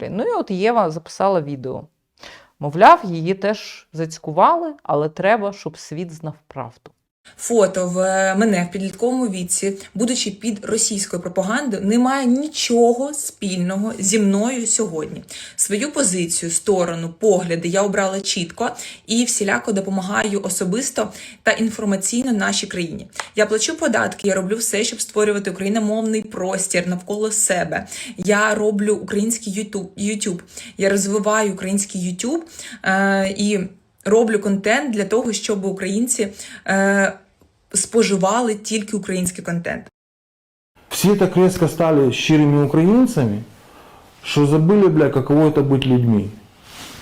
Ну і от Єва записала відео. Мовляв, її теж зацькували, але треба, щоб світ знав правду. Фото в е, мене в підлітковому віці, будучи під російською пропагандою, не має нічого спільного зі мною сьогодні. Свою позицію, сторону, погляди я обрала чітко і всіляко допомагаю особисто та інформаційно нашій країні. Я плачу податки, я роблю все, щоб створювати україномовний простір навколо себе. Я роблю український YouTube. Я розвиваю український YouTube е, і роблю контент для того, щоб українці е, споживали тільки український контент. Все так резко стали щирыми украинцами, что забыли, бля, каково это быть людьми.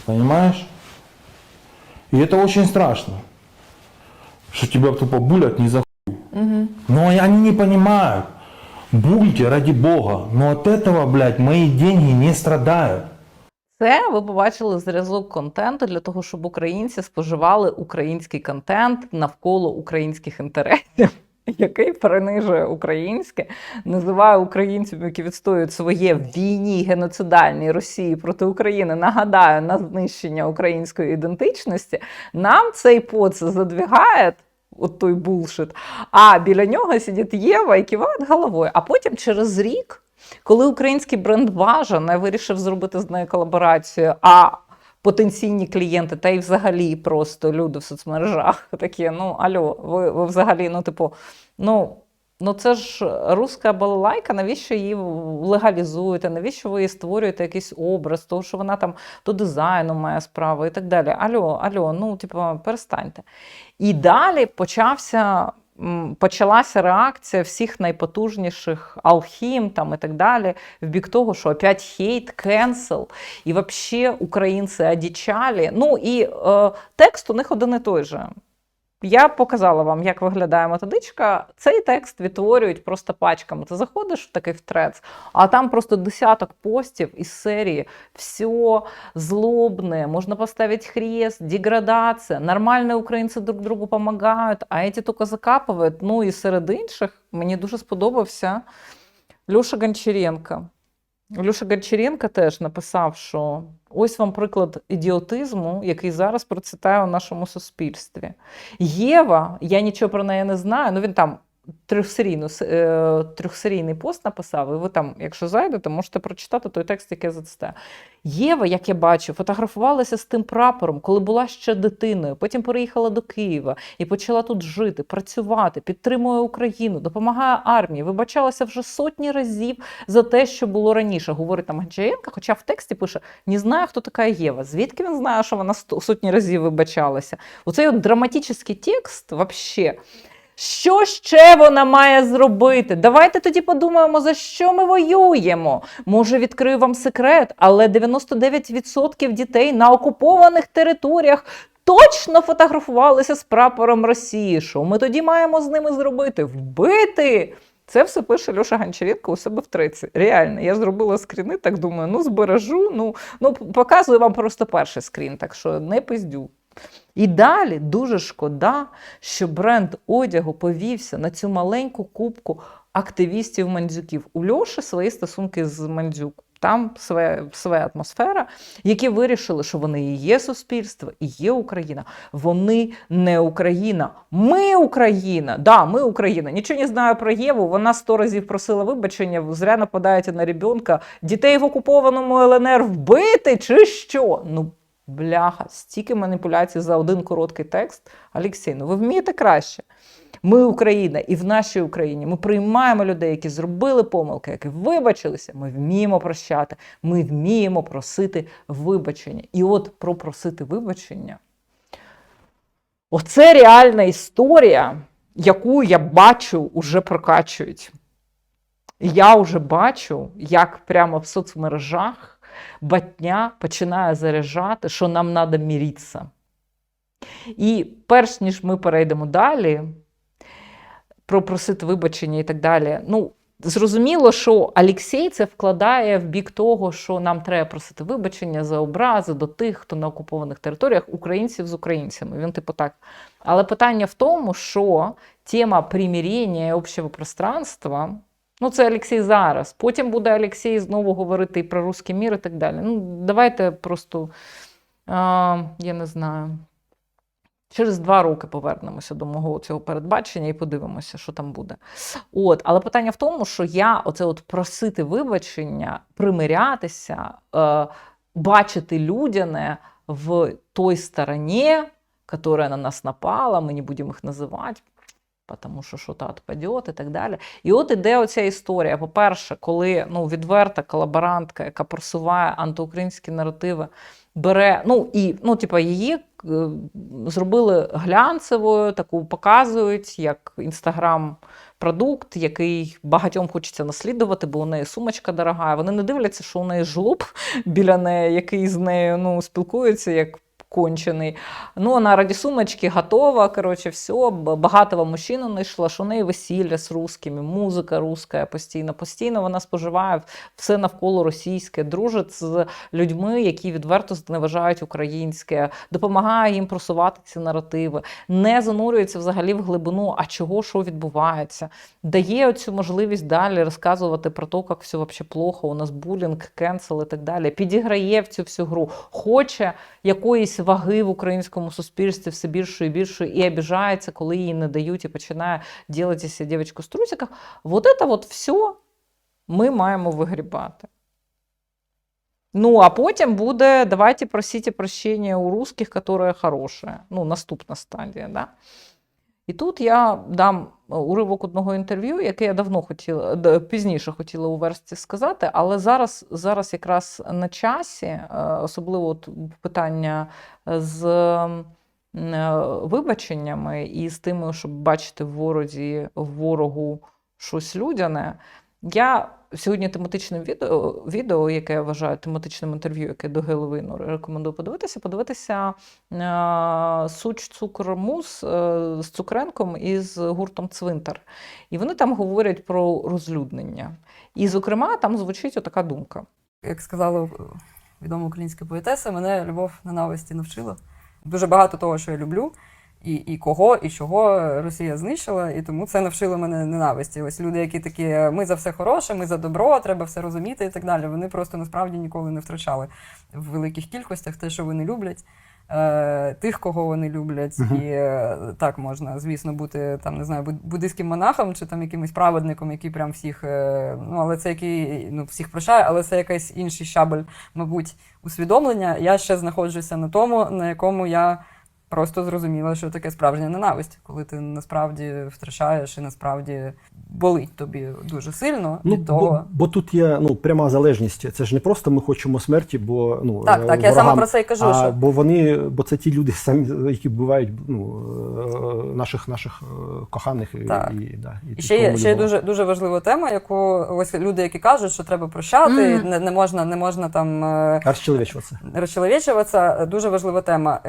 Понимаешь? И это очень страшно. Что тебя тупо булят не за хуй. Но и они не понимают. Бульте ради Бога. Но от этого, блядь, мои деньги не страдают. Це ви побачили зразок контенту для того, щоб українці споживали український контент навколо українських інтересів, який принижує українське, називає українців, які відстоюють своє в війні геноцидальній Росії проти України. Нагадаю, на знищення української ідентичності. Нам цей поц задвігає. От той булшит. А біля нього сидить Єва і киває головою. А потім через рік коли український бренд Важа вирішив зробити з нею колаборацію, а потенційні клієнти, та й взагалі просто люди в соцмережах такі: ну альо, ви, ви взагалі, ну, типу, ну. Ну, це ж руська балалайка, навіщо її легалізуєте? Навіщо ви її створюєте якийсь образ, того, що вона там до дизайну має справу і так далі. Альо, альо, ну, типу, перестаньте. І далі почався почалася реакція всіх найпотужніших алхім там і так далі, в бік того, що опять хейт, кенсел, і взагалі українці одічалі. Ну і е, текст у них один і той же. Я показала вам, як виглядає методичка. Цей текст відтворюють просто пачками. Ти заходиш в такий втрец, а там просто десяток постів із серії все злобне, можна поставити хрест, деградація, нормальні українці друг другу допомагають, а ці тільки закапують. Ну і серед інших мені дуже сподобався Льоша Гончаренко. Люша Гончаренко теж написав, що ось вам приклад ідіотизму, який зараз процвітає у нашому суспільстві. Єва, я нічого про неї не знаю, ну він там трьохсерійну, е, трьохсерійний пост написав, і ви там, якщо зайдете, можете прочитати той текст, який я зацитаю. Єва, як я бачу, фотографувалася з тим прапором, коли була ще дитиною. Потім переїхала до Києва і почала тут жити, працювати, підтримує Україну, допомагає армії. Вибачалася вже сотні разів за те, що було раніше. Говорить там Гончаренко, хоча в тексті пише: не знаю, хто така Єва. Звідки він знає, що вона сотні разів вибачалася? Оцей от драматичний текст, взагалі. Що ще вона має зробити? Давайте тоді подумаємо, за що ми воюємо. Може, відкрию вам секрет, але 99% дітей на окупованих територіях точно фотографувалися з прапором Росії. Що ми тоді маємо з ними зробити? Вбити. Це все пише Льоша Гончаренко у себе в треці. Реально, я зробила скріни, так думаю, ну збережу. Ну, ну показую вам просто перший скрін, так що не пиздю. І далі дуже шкода, що бренд одягу повівся на цю маленьку кубку активістів мандзюків. У Льоші свої стосунки з мандзюк. Там своя, своя атмосфера, які вирішили, що вони і є суспільство, і є Україна. Вони не Україна. Ми Україна. Да, ми Україна. Нічого не знаю про Єву. Вона сто разів просила вибачення. Зря нападаєте на ребенка. Дітей в окупованому ЛНР вбити чи що? Ну, бляха, стільки маніпуляцій за один короткий текст. Олексій, ну ви вмієте краще. Ми Україна, і в нашій Україні ми приймаємо людей, які зробили помилки, які вибачилися. Ми вміємо прощати, ми вміємо просити вибачення. І от про просити вибачення. Оце реальна історія, яку я бачу, уже прокачують. Я вже бачу, як прямо в соцмережах батня починає заряджати, що нам треба міритися. І перш ніж ми перейдемо далі, про просити вибачення і так далі. Ну, зрозуміло, що Олексій це вкладає в бік того, що нам треба просити вибачення за образи до тих, хто на окупованих територіях, українців з українцями. Він типу так. Але питання в тому, що тема примирення і общого пространства Ну, це Олексій зараз. Потім буде Олексій знову говорити і про русський мір і так далі. Ну, давайте просто, а, я не знаю, через два роки повернемося до мого цього передбачення і подивимося, що там буде. От, але питання в тому, що я оце от просити вибачення, примирятися, е, бачити людяне в той стороні, которая на нас напала, ми не будемо їх називати, тому що щось відпаде і так далі. І от іде оця історія. По-перше, коли ну, відверта колаборантка, яка просуває антиукраїнські наративи, бере, ну і ну, типа, її е, зробили глянцевою, таку показують як інстаграм. Продукт, який багатьом хочеться наслідувати, бо у неї сумочка дорога. Вони не дивляться, що у неї жлоб біля неї, який з нею ну, спілкується як кончений. Ну, вона раді сумочки готова, коротше, все. Багатого мужчину знайшла, що у неї весілля з русскими, музика руська постійно. Постійно вона споживає все навколо російське, дружить з людьми, які відверто зневажають українське, допомагає їм просувати ці наративи, не занурюється взагалі в глибину, а чого що відбувається, дає цю можливість далі розказувати про те, як все вообще плохо, у нас булінг, кенсел і так далі. Підіграє в цю всю гру, хоче якоїсь ваги в українському суспільстві все більше і більшої, і обіжається, коли їй не дають, і починає ділитися дівчинку з трусиках. Вот это вот все ми маємо вигрібати. Ну, а потім буде давайте просіть прощення у русских, которые хороше. Ну, наступна стадія. Да? І тут я дам е, уривок одного інтерв'ю, яке я давно хотіла, пізніше хотіла у версії сказати, але зараз, зараз якраз на часі, е, особливо от питання з е, вибаченнями і з тим, щоб бачити в ворозі ворогу щось людяне. Я сьогодні тематичним відео, відео, яке я вважаю тематичним інтерв'ю, яке до Геловину рекомендую подивитися, подивитися е, Суч Цукор Мус е, з Цукренком і з гуртом Цвинтар. І вони там говорять про розлюднення. І, зокрема, там звучить отака думка. як сказала відома українська поетеса, мене любов ненависті навчила. Дуже багато того, що я люблю, і, і кого, і чого Росія знищила, і тому це навчило мене ненависті. Ось люди, які такі, ми за все хороше, ми за добро, треба все розуміти і так далі. Вони просто насправді ніколи не втрачали в великих кількостях те, що вони люблять. е, Тих, кого вони люблять, і е, так можна, звісно, бути там, не знаю, буд- буддийським монахом чи там якимось праведником, який прям всіх, е, ну але це який ну всіх прощає, але це якийсь інший щабель, мабуть, усвідомлення. Я ще знаходжуся на тому, на якому я просто зрозуміла, що таке справжня ненависть, коли ти насправді втрачаєш і насправді болить тобі дуже сильно Ну, від того. бо, бо тут є ну, пряма залежність. Це ж не просто ми хочемо смерті, бо ну Так, так, я саме про це і кажу, А, що- бо вони, бо це ті люди самі, які вбивають ну, е, наших наших е, коханих і, Так. і, да, і І ще є, ще є дуже, дуже важлива тема, яку ось люди, які кажуть, що треба прощати, Мгм. не, не можна, не можна там. е, Розчеловічуватися. Розчеловічуватися дуже важлива тема.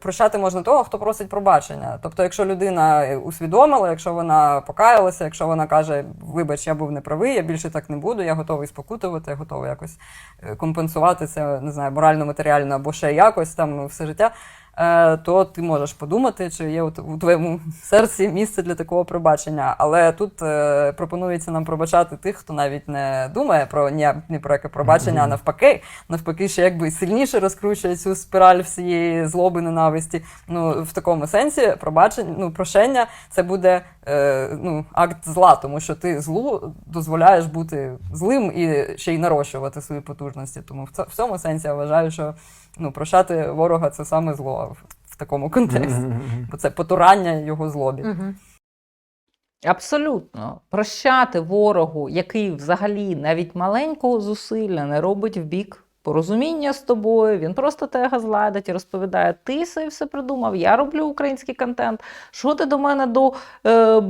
Прощати можна того, хто просить пробачення. Тобто, якщо людина усвідомила, якщо вона покаялася, якщо вона каже, вибач, я був неправий, я більше так не буду, я готовий спокутувати, я готовий якось е, компенсувати це, не знаю, морально, матеріально або ще якось там все життя. е, То ти можеш подумати, чи є у твоєму серці місце для такого пробачення. Але тут е, пропонується нам пробачати тих, хто навіть не думає про ні, ні про яке пробачення, а навпаки, навпаки, ще якби сильніше розкручує цю спіраль всієї злоби, ненависті. Ну, в такому сенсі пробачення, ну, прощення це буде е, ну, акт зла, тому що ти злу дозволяєш бути злим і ще й нарощувати свої потужності. Тому в, ц- в цьому сенсі я вважаю, що ну, прощати ворога це саме зло в, в такому контексті. Бо це потурання його злобі. Абсолютно. Прощати ворогу, який взагалі навіть маленького зусилля не робить в бік порозуміння з тобою, він просто тебе газладить і розповідає: ти все все придумав, я роблю український контент. Що ти до мене до е,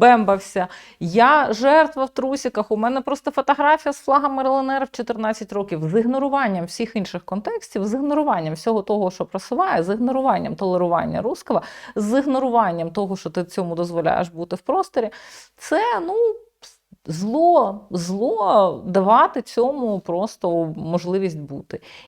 бембався? Я жертва в трусиках. У мене просто фотографія з флагом РЛНР в 14 років з ігноруванням всіх інших контекстів, з ігноруванням всього того, що просуває, з ігноруванням толерування руского, з ігноруванням того, що ти цьому дозволяєш бути в просторі. Це ну. Зло, зло давати цьому просто можливість бути.